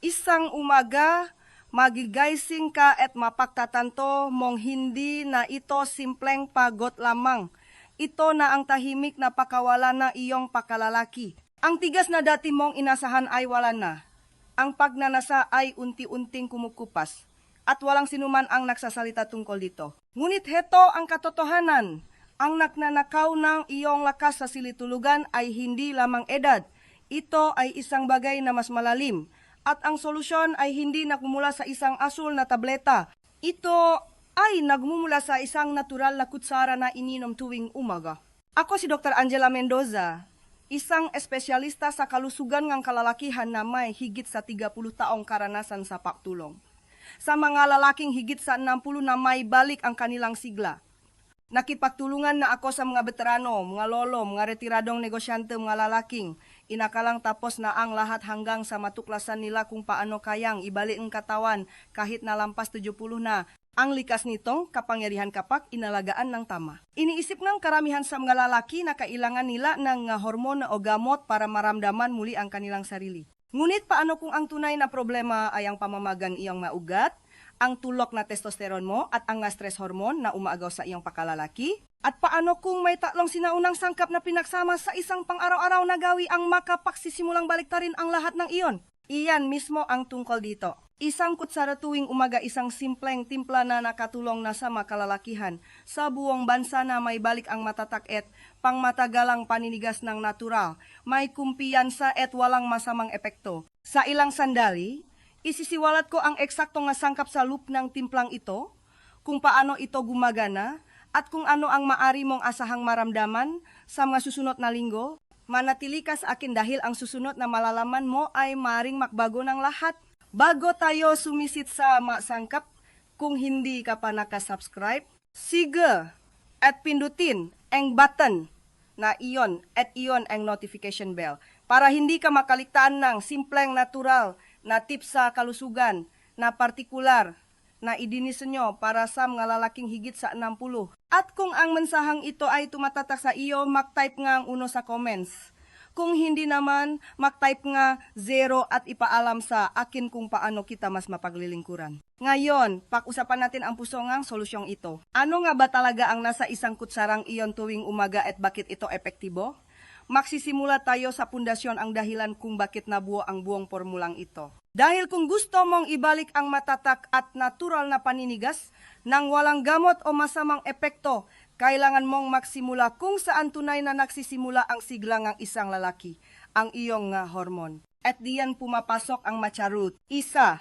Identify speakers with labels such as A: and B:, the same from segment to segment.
A: Isang umaga, magigising ka at mapagtatanto mong hindi na ito simpleng pagod lamang. Ito na ang tahimik na pakawala na iyong pakalalaki. Ang tigas na dati mong inasahan ay wala na. Ang pagnanasa ay unti-unting kumukupas at walang sinuman ang nagsasalita tungkol dito. Ngunit heto ang katotohanan. Ang naknanakaw ng iyong lakas sa silitulugan ay hindi lamang edad. Ito ay isang bagay na mas malalim. At ang solusyon ay hindi nagmumula sa isang asul na tableta. Ito ay nagmumula sa isang natural na kutsara na ininom tuwing umaga. Ako si Dr. Angela Mendoza, isang espesyalista sa kalusugan ng kalalakihan na may higit sa 30 taong karanasan sa paktulong. Sa mga lalaking higit sa 60 na may balik ang kanilang sigla. Nakipagtulungan na ako sa mga veterano, mga lolo, mga retiradong negosyante, mga lalaking. Inakalang tapos na ang lahat hanggang sa matuklasan nila kung paano kayang ibalik ang katawan kahit na lampas 70 na. Ang likas nitong kapangyarihan kapag inalagaan ng tama. Iniisip ng karamihan sa mga lalaki na kailangan nila ng uh, hormon o gamot para maramdaman muli ang kanilang sarili. Ngunit paano kung ang tunay na problema ay ang pamamagang iyong maugat, ang tulok na testosterone mo at ang stress hormone na umaagaw sa iyong pakalalaki? At paano kung may tatlong sinaunang sangkap na pinagsama sa isang pang-araw-araw na gawi ang makapagsisimulang baliktarin ang lahat ng iyon? Iyan mismo ang tungkol dito. Isang kutsara tuwing umaga isang simpleng timpla na nakatulong na sa makalalakihan sa buong bansa na may balik ang matatak at pangmatagalang paninigas ng natural, may kumpiyansa at walang masamang epekto. Sa ilang sandali, Isisiwalat ko ang eksakto nga sangkap sa loop ng timplang ito, kung paano ito gumagana, at kung ano ang maari mong asahang maramdaman sa mga susunod na linggo. Manatili ka sa akin dahil ang susunod na malalaman mo ay maring makbago ng lahat. Bago tayo sumisit sa mga sangkap, kung hindi ka pa nakasubscribe, sige at pindutin ang button na iyon at iyon ang notification bell para hindi ka makaligtaan ng simpleng natural na tips sa kalusugan na partikular na idinisenyo para sa mga lalaking higit sa 60. At kung ang mensahang ito ay tumatatak sa iyo, mag-type nga ang uno sa comments. Kung hindi naman, mag-type nga zero at ipaalam sa akin kung paano kita mas mapaglilingkuran. Ngayon, pag-usapan natin ang puso ngang solusyong ito. Ano nga ba talaga ang nasa isang kutsarang iyon tuwing umaga at bakit ito epektibo? Magsisimula tayo sa pundasyon ang dahilan kung bakit nabuo ang buong formulang ito. Dahil kung gusto mong ibalik ang matatak at natural na paninigas nang walang gamot o masamang epekto, kailangan mong magsimula kung saan tunay na nagsisimula ang sigla ng isang lalaki, ang iyong nga hormon. At diyan pumapasok ang macharut. Isa,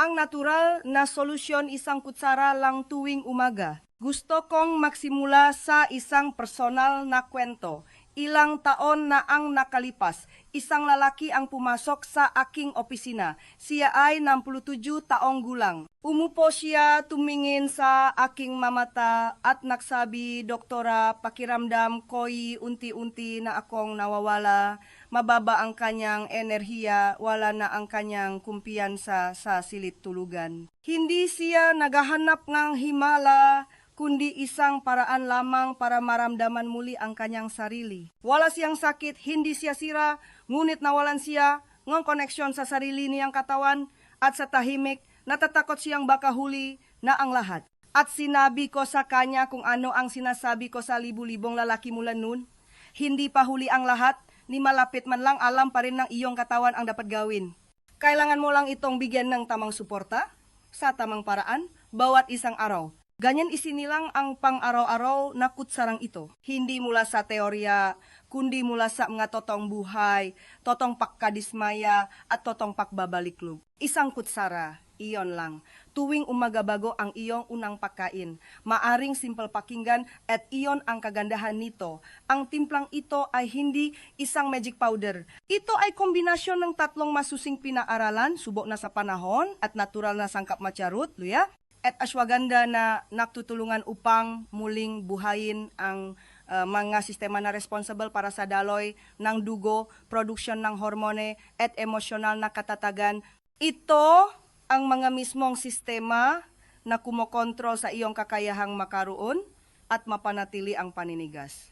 A: ang natural na solusyon isang kutsara lang tuwing umaga. Gusto kong magsimula sa isang personal na kwento. Ilang taon na ang nakalipas, isang lalaki ang pumasok sa aking opisina. Siya ay 67 taong gulang. Umupo siya, tumingin sa aking mamata at nagsabi, Doktora, pakiramdam ko'y unti-unti na akong nawawala. Mababa ang kanyang enerhiya, wala na ang kanyang kumpiyansa sa silit tulugan. Hindi siya naghahanap ng himala, kundi isang paraan lamang para maramdaman muli ang kanyang sarili. Wala siyang sakit, hindi siya sira, ngunit nawalan siya ng koneksyon sa sarili niyang katawan at sa tahimik, natatakot siyang baka huli na ang lahat. At sinabi ko sa kanya kung ano ang sinasabi ko sa libu-libong lalaki mula noon. Hindi pa huli ang lahat, ni malapit man lang alam pa rin ng iyong katawan ang dapat gawin. Kailangan mo lang itong bigyan ng tamang suporta, sa tamang paraan, bawat isang araw. Ganyan isinilang ang pang-araw-araw na kutsarang ito. Hindi mula sa teorya, kundi mula sa mga totong buhay, totong pagkadismaya, at totong pakbabaliklog. Isang kutsara, iyon lang. Tuwing umaga bago ang iyong unang pagkain. Maaring simple pakinggan at iyon ang kagandahan nito. Ang timplang ito ay hindi isang magic powder. Ito ay kombinasyon ng tatlong masusing pinaaralan, subok na sa panahon at natural na sangkap macharut, luya, at ashwagandha na nagtutulungan upang muling buhayin ang uh, mga sistema na responsible para sa daloy ng dugo, produksyon ng hormone at emosyonal na katatagan. Ito ang mga mismong sistema na kumokontrol sa iyong kakayahang makaroon at mapanatili ang paninigas.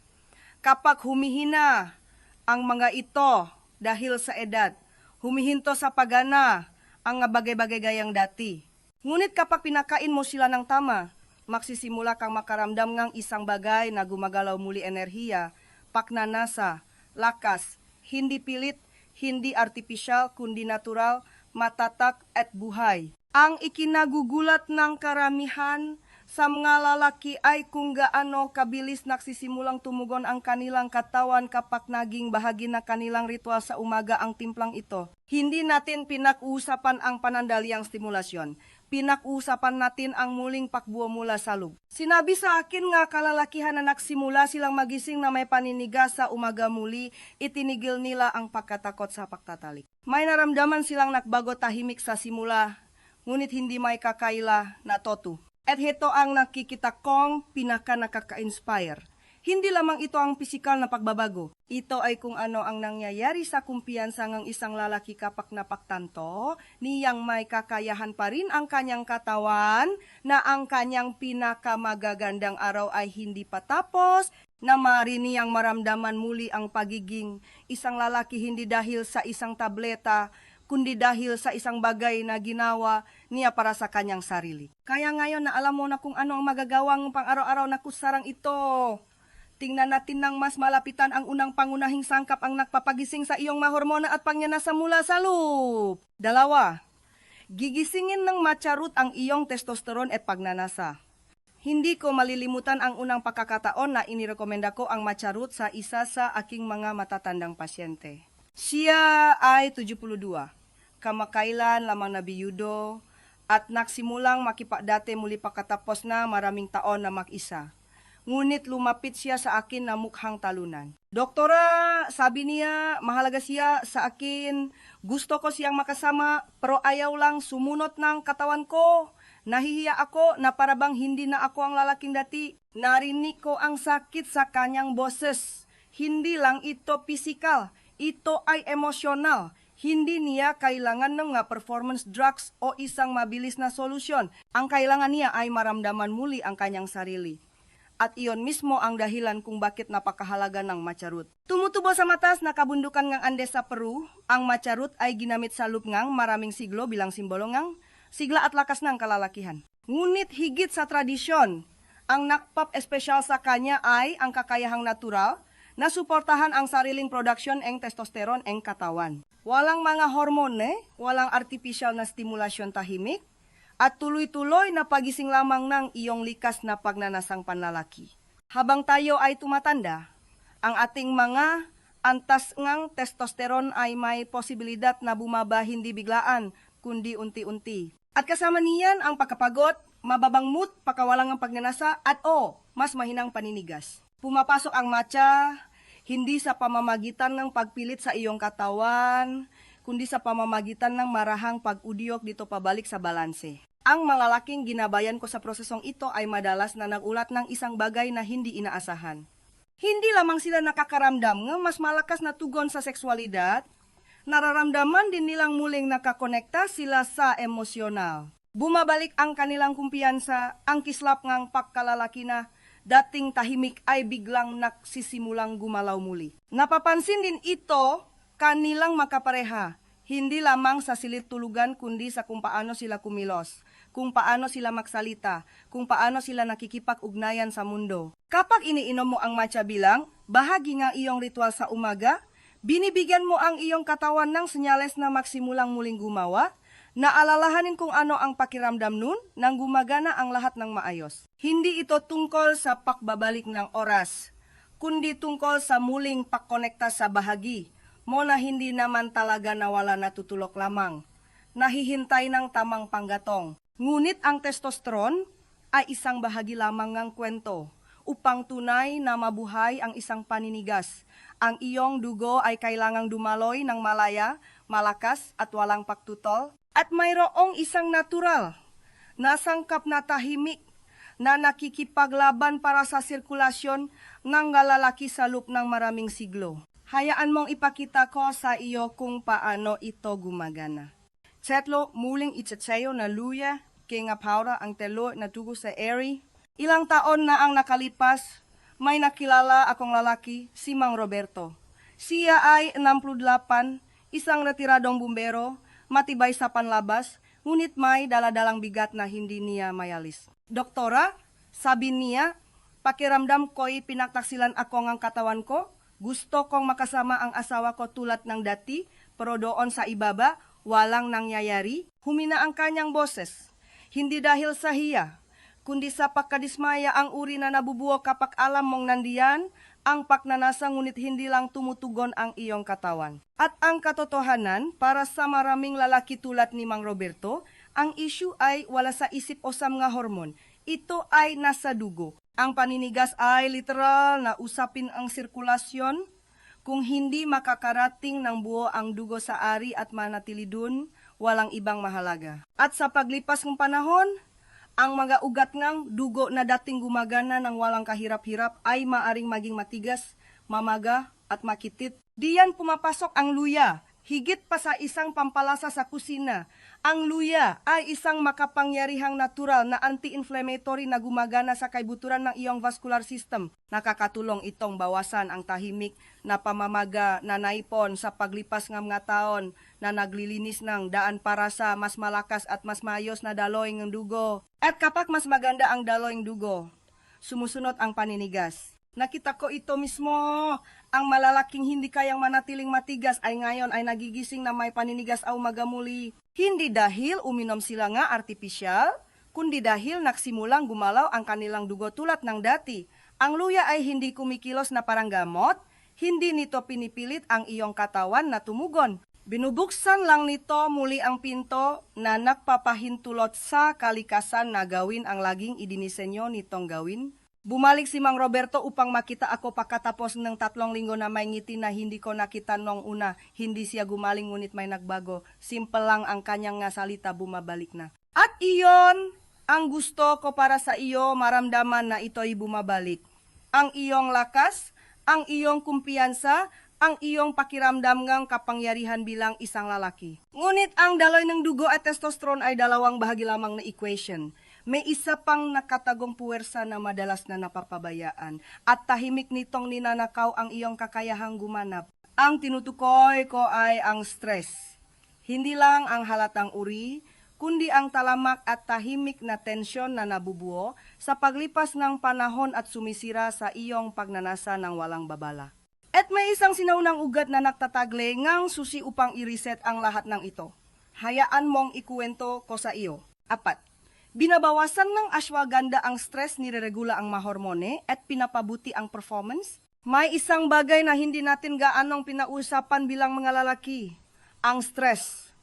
A: Kapag humihina ang mga ito dahil sa edad, humihinto sa pagana ang bagay-bagay gayang dati. Ngunit kapag pinakain mo sila ng tama, magsisimula kang makaramdam ng isang bagay na gumagalaw muli enerhiya, paknanasa, lakas, hindi pilit, hindi artificial, kundi natural, matatak at buhay. Ang ikinagugulat ng karamihan sa mga lalaki ay kung gaano kabilis nagsisimulang tumugon ang kanilang katawan kapag naging bahagi na kanilang ritual sa umaga ang timplang ito. Hindi natin pinag-uusapan ang panandaliang stimulasyon. Pinag-uusapan natin ang muling pakbuo mula sa loob. Sinabi sa akin nga kalalakihan na nagsimula silang magising na may paninigas sa umaga muli, itinigil nila ang pagkatakot sa pagtatalik. May naramdaman silang nagbago tahimik sa simula, ngunit hindi may kakaila na totu. At ito ang nakikita kong pinaka nakaka-inspire. Hindi lamang ito ang pisikal na pagbabago. Ito ay kung ano ang nangyayari sa kumpiyansa ng isang lalaki kapag napaktanto, niyang may kakayahan pa rin ang kanyang katawan na ang kanyang pinakamagagandang araw ay hindi pa tapos, na maaari niyang maramdaman muli ang pagiging isang lalaki hindi dahil sa isang tableta, kundi dahil sa isang bagay na ginawa niya para sa kanyang sarili. Kaya ngayon na alam mo na kung ano ang magagawang pang araw-araw na kusarang ito. Tingnan natin ng mas malapitan ang unang pangunahing sangkap ang nagpapagising sa iyong mahormona at panyanasa mula sa loop. Dalawa, gigisingin ng macharut ang iyong testosterone at pagnanasa. Hindi ko malilimutan ang unang pagkakataon na inirekomenda ko ang macharut sa isa sa aking mga matatandang pasyente. Siya ay 72, kamakailan lamang na biyudo, at nagsimulang makipagdate muli pagkatapos na maraming taon na mag-isa. Ngunit lumapit siya sa akin na mukhang talunan. Doktora, sabi niya, mahalaga siya sa akin. Gusto ko siyang makasama, pero ayaw lang sumunot ng katawan ko. Nahihiya ako na parabang hindi na ako ang lalaking dati. Narinig ko ang sakit sa kanyang boses. Hindi lang ito physical, ito ay emosyonal. Hindi niya kailangan ng nga performance drugs o isang mabilis na solusyon. Ang kailangan niya ay maramdaman muli ang kanyang sarili. At iyon mismo ang dahilan kung bakit napakahalaga ng macharut. Tumutubo sa matas na kabundukan ng Andes sa Peru, ang macharut ay ginamit sa lupngang maraming siglo bilang simbolo ngang sigla at lakas ng kalalakihan. Ngunit higit sa tradisyon, ang nakpap espesyal sa kanya ay ang kakayahang natural na suportahan ang sariling production ng testosterone ng katawan. Walang mga hormone, walang artificial na stimulasyon tahimik, at tuloy-tuloy na pagising lamang ng iyong likas na pagnanasang panlalaki. Habang tayo ay tumatanda, ang ating mga antas ngang testosterone ay may posibilidad na bumaba hindi biglaan, kundi unti-unti. At kasama niyan ang pagkapagod, mababang mood, pakawalang ang pagnanasa, at o, mas mahinang paninigas. Pumapasok ang matcha, hindi sa pamamagitan ng pagpilit sa iyong katawan, kundi sa pamamagitan ng marahang pag-udyok dito pabalik sa balanse. Ang mga laking ginabayan ko sa prosesong ito ay madalas na nagulat ng isang bagay na hindi inaasahan. Hindi lamang sila nakakaramdam ng mas malakas na tugon sa sexualidad, nararamdaman din nilang muling nakakonekta sila sa emosyonal. Bumabalik ang kanilang kumpiyansa, ang kislap ngang pagkalalaki na dating tahimik ay biglang nagsisimulang gumalaw muli. Napapansin din ito kanilang makapareha, hindi lamang sa silit tulugan kundi sa kung paano sila kumilos, kung paano sila magsalita, kung paano sila nakikipag-ugnayan sa mundo. Kapag iniinom mo ang matcha bilang, bahagi nga iyong ritual sa umaga, binibigyan mo ang iyong katawan ng senyales na magsimulang muling gumawa, Naalalahanin kung ano ang pakiramdam nun nang gumagana ang lahat ng maayos. Hindi ito tungkol sa pakbabalik ng oras, kundi tungkol sa muling pagkonekta sa bahagi mo na hindi naman talaga nawala natutulok lamang. Nahihintay ng tamang panggatong. Ngunit ang testosterone ay isang bahagi lamang ng kwento upang tunay na mabuhay ang isang paninigas. Ang iyong dugo ay kailangang dumaloy ng malaya, malakas at walang pagtutol at mayroong isang natural, nasangkap na tahimik na nakikipaglaban para sa sirkulasyon ng galalaki sa loop ng maraming siglo. Hayaan mong ipakita ko sa iyo kung paano ito gumagana. Setlo, muling itsetseyo na luya, kay nga paura ang telo na tugo sa eri. Ilang taon na ang nakalipas, may nakilala akong lalaki, si Mang Roberto. Siya ay 68, isang retiradong bumbero, matibay sa panlabas, ngunit may daladalang bigat na hindi niya mayalis. Doktora, sabi niya, pakiramdam ko'y pinagtaksilan ako ng katawan ko, gusto kong makasama ang asawa ko tulad ng dati, pero doon sa ibaba, walang nangyayari. Humina ang kanyang boses. Hindi dahil sa hiya, kundi sa pagkadismaya ang uri na nabubuo kapag alam mong nandiyan, ang paknanasa ngunit hindi lang tumutugon ang iyong katawan. At ang katotohanan, para sa maraming lalaki tulad ni Mang Roberto, ang issue ay wala sa isip o sa mga hormon. Ito ay nasa dugo. Ang paninigas ay literal na usapin ang sirkulasyon. Kung hindi makakarating ng buo ang dugo sa ari at manatili dun, walang ibang mahalaga. At sa paglipas ng panahon, ang mga ugat ng dugo na dating gumagana ng walang kahirap-hirap ay maaring maging matigas, mamaga at makitit. Diyan pumapasok ang luya, higit pa sa isang pampalasa sa kusina. Ang luya ay isang makapangyarihang natural na anti-inflammatory na gumagana sa kaibuturan ng iyong vascular system. Nakakatulong itong bawasan ang tahimik na pamamaga na naipon sa paglipas ng mga taon na naglilinis ng daan para sa mas malakas at mas mayos na daloy ng dugo. At kapag mas maganda ang daloy ng dugo, sumusunod ang paninigas. Nakita ko ito mismo. Ang malalaking hindi kayang manatiling matigas ay ngayon ay nagigising na may paninigas aw magamuli. Hindi dahil uminom sila nga artipisyal, kundi dahil nagsimulang gumalaw ang kanilang dugo tulad ng dati. Ang luya ay hindi kumikilos na parang gamot, hindi nito pinipilit ang iyong katawan na tumugon. Binubuksan lang nito muli ang pinto na nagpapahintulot sa kalikasan na gawin ang laging idinisenyo nitong gawin. Bumalik si Mang Roberto upang makita ako pagkatapos ng tatlong linggo na may ngiti na hindi ko nakita nung una. Hindi siya gumaling ngunit may nagbago. Simple lang ang kanyang nga salita bumabalik na. At iyon ang gusto ko para sa iyo maramdaman na ito'y bumabalik. Ang iyong lakas, ang iyong kumpiyansa, ang iyong pakiramdam ngang kapangyarihan bilang isang lalaki. Ngunit ang daloy ng dugo at testosterone ay dalawang bahagi lamang na equation. May isa pang nakatagong puwersa na madalas na napapabayaan at tahimik nitong ninanakaw ang iyong kakayahang gumanap. Ang tinutukoy ko ay ang stress. Hindi lang ang halatang uri, kundi ang talamak at tahimik na tensyon na nabubuo sa paglipas ng panahon at sumisira sa iyong pagnanasa ng walang babala. At may isang sinaunang ugat na nagtatagle ngang susi upang i-reset ang lahat ng ito. Hayaan mong ikuwento ko sa iyo. Apat. Binabawasan ng ashwagandha ang stress, nireregula ang mahormone at pinapabuti ang performance. May isang bagay na hindi natin gaanong pinausapan bilang mga lalaki. Ang stress.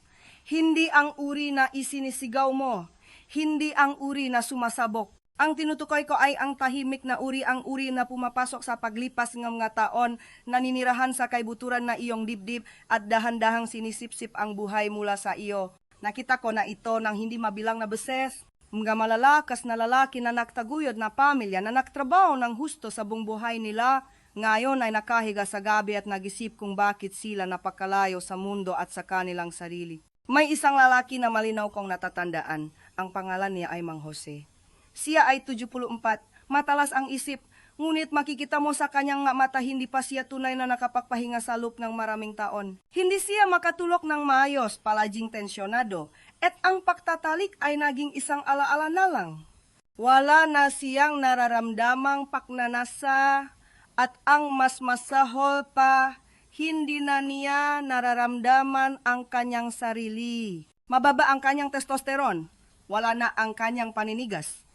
A: Hindi ang uri na isinisigaw mo. Hindi ang uri na sumasabok. Ang tinutukoy ko ay ang tahimik na uri ang uri na pumapasok sa paglipas ng mga taon, naninirahan sa kaibuturan na iyong dibdib at dahan-dahang sinisipsip ang buhay mula sa iyo. Nakita ko na ito nang hindi mabilang na beses. Mga malalakas na lalaki na nagtaguyod na pamilya na nagtrabaho ng husto sa buong buhay nila, ngayon ay nakahiga sa gabi at nagisip kung bakit sila napakalayo sa mundo at sa kanilang sarili. May isang lalaki na malinaw kong natatandaan. Ang pangalan niya ay Mang Jose. Siya ay 74, matalas ang isip, ngunit makikita mo sa kanyang mata hindi pa siya tunay na nakapagpahinga sa loop ng maraming taon. Hindi siya makatulok ng maayos, palaging tensyonado, at ang pagtatalik ay naging isang alaala na lang. Wala na siyang nararamdamang paknanasa at ang mas masahol pa, hindi na niya nararamdaman ang kanyang sarili. Mababa ang kanyang testosterone, wala na ang kanyang paninigas.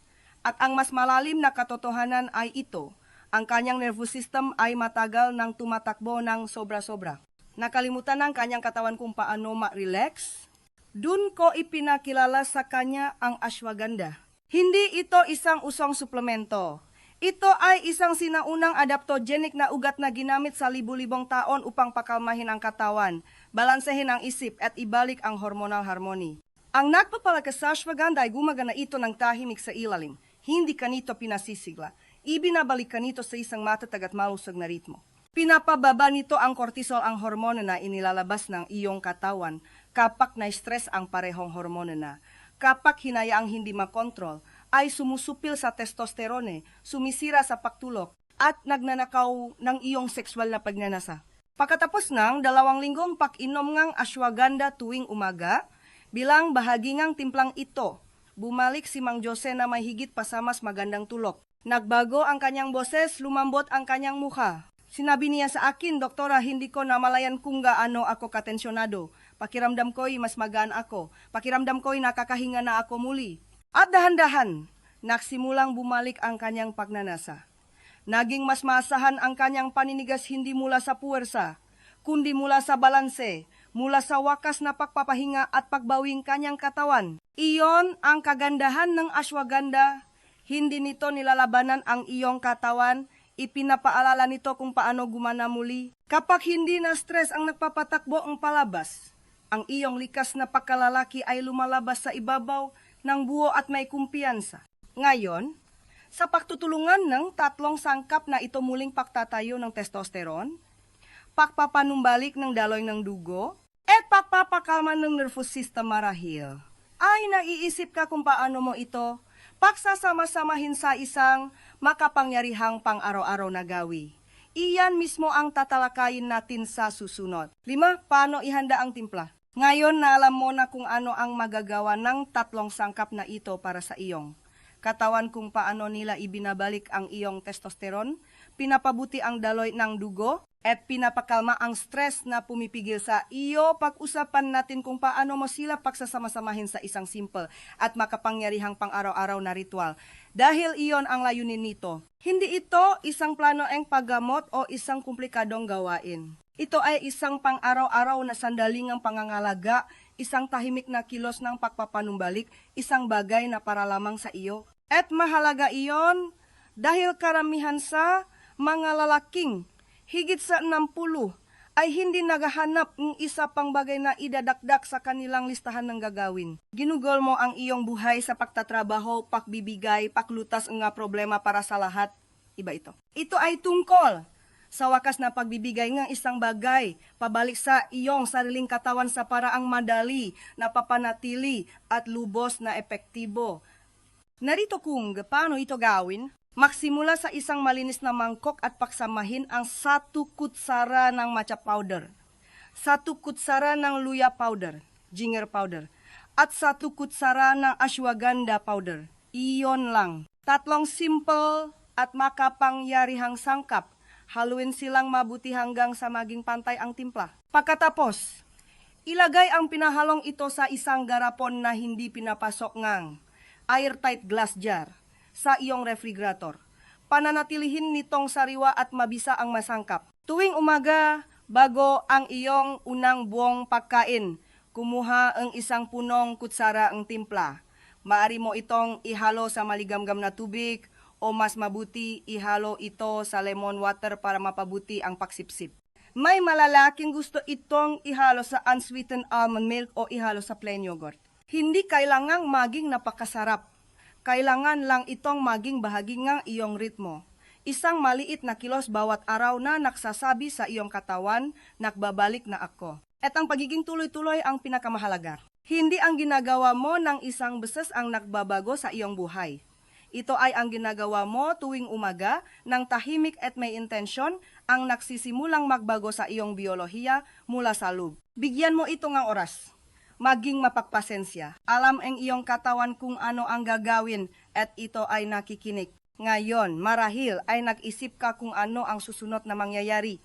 A: At ang mas malalim na katotohanan ay ito, ang kanyang nervous system ay matagal nang tumatakbo ng sobra-sobra. Nakalimutan ng kanyang katawan kung paano ma-relax. Dun ko ipinakilala sa kanya ang ashwagandha. Hindi ito isang usong suplemento. Ito ay isang sinaunang adaptogenic na ugat na ginamit sa libu-libong taon upang pakalmahin ang katawan, balansehin ang isip at ibalik ang hormonal harmony. Ang nagpapalakas sa ashwagandha ay gumagana ito ng tahimik sa ilalim. Hindi kanito pinasisigla. Ibinabalik kanito sa isang matatag at malusog na ritmo. Pinapababa nito ang cortisol ang hormona na inilalabas ng iyong katawan kapag na-stress ang parehong hormona na. Kapag hinayaang hindi makontrol, ay sumusupil sa testosterone, sumisira sa pagtulok, at nagnanakaw ng iyong sexual na pagnanasa. Pagkatapos ng dalawang linggong pak-inom ngang ashwagandha tuwing umaga, bilang bahagi ngang timplang ito, bumalik si Mang Jose na may higit pa sa mas magandang tulok. Nagbago ang kanyang boses, lumambot ang kanyang mukha. Sinabi niya sa akin, Doktora, hindi ko namalayan kung gaano ako katensyonado. Pakiramdam ko'y mas magaan ako. Pakiramdam ko'y nakakahinga na ako muli. At dahan-dahan, nagsimulang bumalik ang kanyang pagnanasa. Naging mas maasahan ang kanyang paninigas hindi mula sa puwersa, kundi mula sa balanse, mula sa wakas na pagpapahinga at pagbawing kanyang katawan. Iyon ang kagandahan ng ashwagandha. Hindi nito nilalabanan ang iyong katawan, ipinapaalala nito kung paano gumana muli. Kapag hindi na stress ang nagpapatakbo ang palabas, ang iyong likas na pagkalalaki ay lumalabas sa ibabaw ng buo at may kumpiyansa. Ngayon, sa pagtutulungan ng tatlong sangkap na ito muling pagtatayo ng testosterone, pagpapanumbalik ng daloy ng dugo, at pagpapakalma ng nervous system marahil. Ay naiisip ka kung paano mo ito pagsasama-samahin sa isang makapangyarihang pang-araw-araw na gawi. Iyan mismo ang tatalakayin natin sa susunod. Lima, paano ihanda ang timpla? Ngayon na alam mo na kung ano ang magagawa ng tatlong sangkap na ito para sa iyong katawan kung paano nila ibinabalik ang iyong testosterone, pinapabuti ang daloy ng dugo, at pinapakalma ang stress na pumipigil sa iyo. Pag-usapan natin kung paano mo sila pagsasama-samahin sa isang simple at makapangyarihang pang-araw-araw na ritual. Dahil iyon ang layunin nito. Hindi ito isang plano ang paggamot o isang komplikadong gawain. Ito ay isang pang-araw-araw na sandalingang pangangalaga, isang tahimik na kilos ng pagpapanumbalik, isang bagay na para lamang sa iyo. At mahalaga iyon dahil karamihan sa mga lalaking higit sa 60 ay hindi naghahanap ng isa pang bagay na idadakdak sa kanilang listahan ng gagawin. Ginugol mo ang iyong buhay sa pagtatrabaho, pagbibigay, paklutas ng problema para sa lahat. Iba ito. Ito ay tungkol sa wakas na pagbibigay ng isang bagay pabalik sa iyong sariling katawan sa paraang madali, napapanatili at lubos na epektibo. Narito kung paano ito gawin. Maksimula sa isang malinis na mangkok at paksamahin ang satu kutsara ng matcha powder, satu kutsara ng luya powder, ginger powder, at satu kutsara ng ashwagandha powder. Iyon lang. Tatlong simple at makapangyarihang sangkap. Haluin silang mabuti hanggang sa maging pantay ang timpla. Pagkatapos, ilagay ang pinahalong ito sa isang garapon na hindi pinapasok ngang airtight glass jar sa iyong refrigerator. Pananatilihin nitong sariwa at mabisa ang masangkap. Tuwing umaga, bago ang iyong unang buong pagkain, kumuha ang isang punong kutsara ang timpla. Maari mo itong ihalo sa maligamgam na tubig o mas mabuti ihalo ito sa lemon water para mapabuti ang paksipsip. May malalaking gusto itong ihalo sa unsweetened almond milk o ihalo sa plain yogurt. Hindi kailangang maging napakasarap kailangan lang itong maging bahagi ng iyong ritmo. Isang maliit na kilos bawat araw na naksasabi sa iyong katawan, nagbabalik na ako. At ang pagiging tuloy-tuloy ang pinakamahalaga. Hindi ang ginagawa mo ng isang beses ang nagbabago sa iyong buhay. Ito ay ang ginagawa mo tuwing umaga ng tahimik at may intensyon ang nagsisimulang magbago sa iyong biolohiya mula sa loob. Bigyan mo ito ng oras maging mapagpasensya. Alam ang iyong katawan kung ano ang gagawin at ito ay nakikinig. Ngayon, marahil ay nag-isip ka kung ano ang susunod na mangyayari.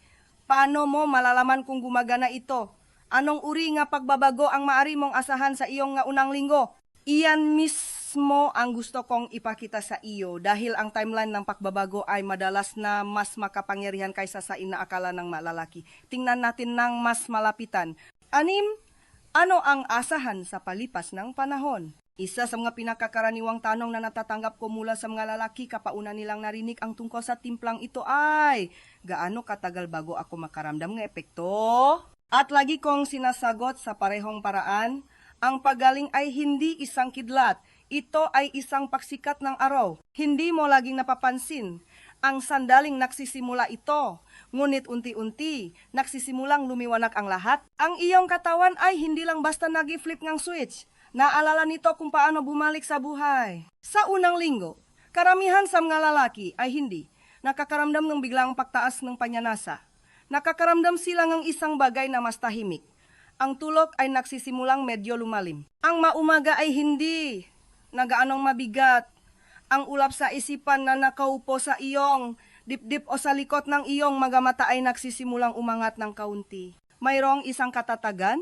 A: Paano mo malalaman kung gumagana ito? Anong uri nga pagbabago ang maari mong asahan sa iyong nga unang linggo? Iyan mismo ang gusto kong ipakita sa iyo dahil ang timeline ng pagbabago ay madalas na mas makapangyarihan kaysa sa inaakala ng malalaki. Tingnan natin ng mas malapitan. Anim, ano ang asahan sa palipas ng panahon? Isa sa mga pinakakaraniwang tanong na natatanggap ko mula sa mga lalaki kapauna nilang narinig ang tungkol sa timplang ito ay, gaano katagal bago ako makaramdam ng epekto? At lagi kong sinasagot sa parehong paraan, ang pagaling ay hindi isang kidlat. Ito ay isang paksikat ng araw. Hindi mo laging napapansin. Ang sandaling nagsisimula ito Ngunit unti-unti, nagsisimulang lumiwanag ang lahat. Ang iyong katawan ay hindi lang basta nag-flip ng switch. Naalala nito kung paano bumalik sa buhay. Sa unang linggo, karamihan sa mga lalaki ay hindi nakakaramdam ng biglang pagtaas ng panyanasa. Nakakaramdam sila ng isang bagay na mas tahimik. Ang tulog ay nagsisimulang medyo lumalim. Ang maumaga ay hindi nagaanong mabigat. Ang ulap sa isipan na nakaupo sa iyong dip-dip o sa likot ng iyong magamata ay nagsisimulang umangat ng kaunti. Mayroong isang katatagan,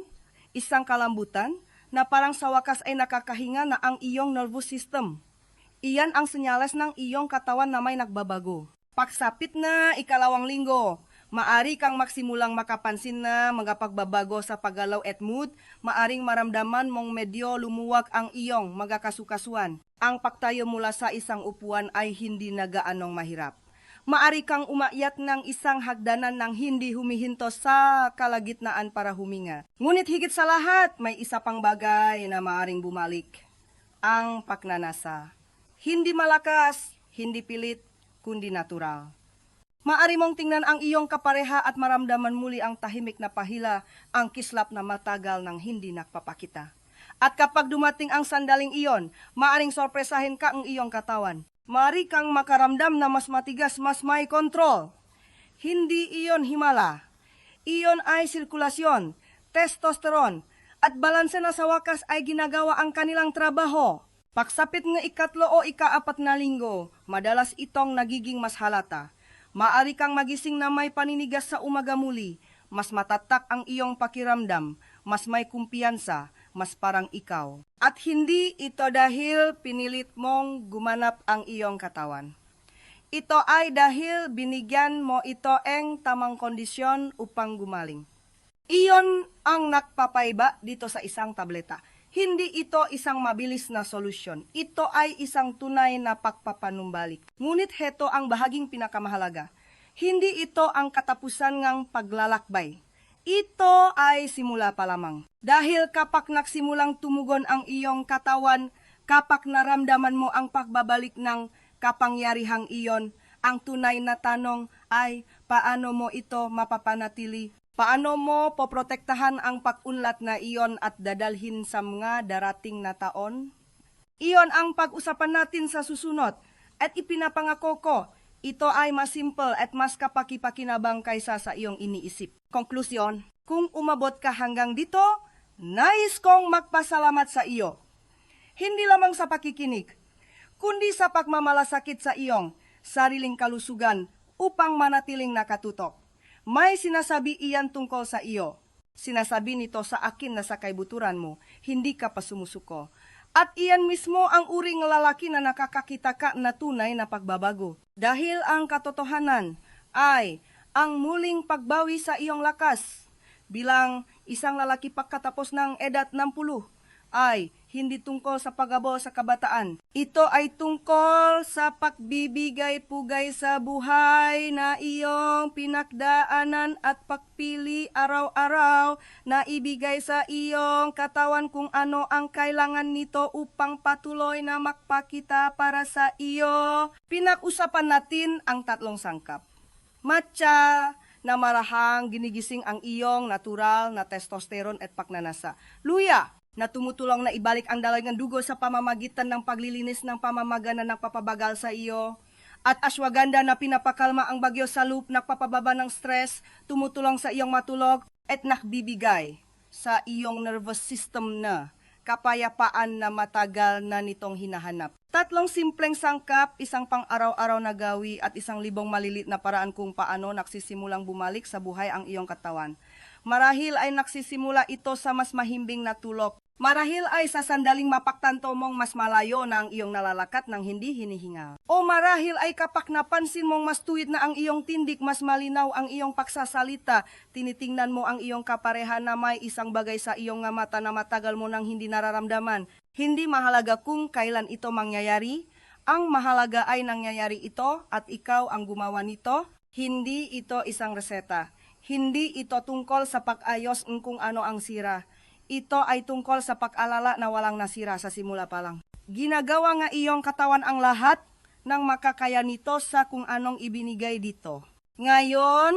A: isang kalambutan, na parang sa wakas ay nakakahinga na ang iyong nervous system. Iyan ang senyales ng iyong katawan na may nagbabago. Pagsapit na ikalawang linggo, maari kang magsimulang makapansin na mga pagbabago sa paggalaw at mood, maaring maramdaman mong medyo lumuwag ang iyong mga kasukasuan. Ang pagtayo mula sa isang upuan ay hindi na gaanong mahirap. Maari kang umakyat ng isang hagdanan ng hindi humihinto sa kalagitnaan para huminga. Ngunit higit sa lahat, may isa pang bagay na maaring bumalik. Ang pagnanasa. Hindi malakas, hindi pilit, kundi natural. Maari mong tingnan ang iyong kapareha at maramdaman muli ang tahimik na pahila, ang kislap na matagal ng hindi nakpapakita. At kapag dumating ang sandaling iyon, maaring sorpresahin ka ang iyong katawan. Maari kang makaramdam na mas matigas, mas may kontrol. Hindi iyon himala. Iyon ay sirkulasyon, testosteron, at balanse na sa wakas ay ginagawa ang kanilang trabaho. Pagsapit ng ikatlo o ikaapat na linggo, madalas itong nagiging mas halata. Maari kang magising na may paninigas sa umaga muli, mas matatak ang iyong pakiramdam, mas may kumpiyansa, mas parang ikaw. At hindi ito dahil pinilit mong gumanap ang iyong katawan. Ito ay dahil binigyan mo ito ang tamang kondisyon upang gumaling. Iyon ang nakpapaiba dito sa isang tableta. Hindi ito isang mabilis na solusyon. Ito ay isang tunay na pagpapanumbalik. Ngunit heto ang bahaging pinakamahalaga. Hindi ito ang katapusan ng paglalakbay. Ito ay simula pa lamang. Dahil kapag nagsimulang tumugon ang iyong katawan, kapag naramdaman mo ang pagbabalik ng kapangyarihang iyon, ang tunay na tanong ay paano mo ito mapapanatili? Paano mo poprotektahan ang pag-unlat na iyon at dadalhin sa mga darating na taon? Iyon ang pag-usapan natin sa susunod at ipinapangako ko, ito ay mas simple at mas kapaki-pakinabang kaysa sa iyong iniisip. Konklusyon, kung umabot ka hanggang dito, nais kong magpasalamat sa iyo. Hindi lamang sa pakikinig, kundi sa pagmamalasakit sa iyong sariling kalusugan upang manatiling nakatutok. May sinasabi iyan tungkol sa iyo. Sinasabi nito sa akin na sa kaibuturan mo, hindi ka pa sumusuko. At iyan mismo ang uring lalaki na nakakakita ka na tunay na pagbabago. Dahil ang katotohanan ay ang muling pagbawi sa iyong lakas bilang isang lalaki pagkatapos ng edad 60 ay hindi tungkol sa pagabo sa kabataan. Ito ay tungkol sa pagbibigay pugay sa buhay na iyong pinagdaanan at pagpili araw-araw na ibigay sa iyong katawan kung ano ang kailangan nito upang patuloy na makpakita para sa iyo. Pinag-usapan natin ang tatlong sangkap. Matcha, na marahang ginigising ang iyong natural na testosterone at pagnanasa. Luya, na tumutulong na ibalik ang daloy ng dugo sa pamamagitan ng paglilinis ng pamamaga na nagpapabagal sa iyo. At ashwagandha na pinapakalma ang bagyo sa loop, nagpapababa ng stress, tumutulong sa iyong matulog, at nakbibigay sa iyong nervous system na kapayapaan na matagal na nitong hinahanap. Tatlong simpleng sangkap, isang pang-araw-araw na gawi at isang libong malilit na paraan kung paano nagsisimulang bumalik sa buhay ang iyong katawan. Marahil ay nagsisimula ito sa mas mahimbing na tulog. Marahil ay sa sandaling mapaktanto mong mas malayo na ang iyong nalalakat ng hindi hinihinga. O marahil ay kapag napansin mong mas tuwid na ang iyong tindik, mas malinaw ang iyong pagsasalita, tinitingnan mo ang iyong kapareha na may isang bagay sa iyong nga mata na matagal mo nang hindi nararamdaman. Hindi mahalaga kung kailan ito mangyayari, ang mahalaga ay nangyayari ito at ikaw ang gumawa nito. Hindi ito isang reseta. Hindi ito tungkol sa pag-ayos ng kung ano ang sira. Ito ay tungkol sa pag-alala na walang nasira sa simula pa lang. Ginagawa nga iyong katawan ang lahat ng makakaya nito sa kung anong ibinigay dito. Ngayon,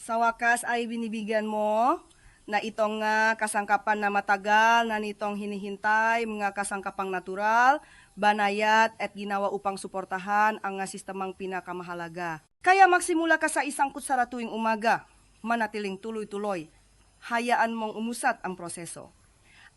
A: sa wakas ay binibigyan mo na itong nga kasangkapan na matagal na nitong hinihintay, mga kasangkapang natural, banayat at ginawa upang suportahan ang nga sistemang pinakamahalaga. Kaya magsimula ka sa isang kutsara tuwing umaga. manatiling tuloy-tuloy. Hayaan mong umusat ang proseso.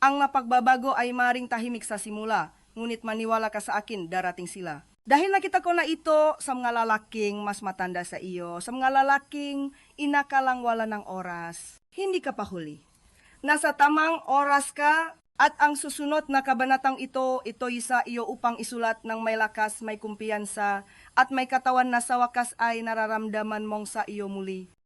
A: Ang mapagbabago ay maring tahimik sa simula, ngunit maniwala ka sa akin, darating sila. Dahil nakita ko na ito sa mga lalaking mas matanda sa iyo, sa mga lalaking inakalang wala ng oras, hindi ka pa huli. Nasa tamang oras ka at ang susunod na kabanatang ito, ito'y sa iyo upang isulat ng may lakas, may kumpiyansa at may katawan na sa wakas ay nararamdaman mong sa iyo muli.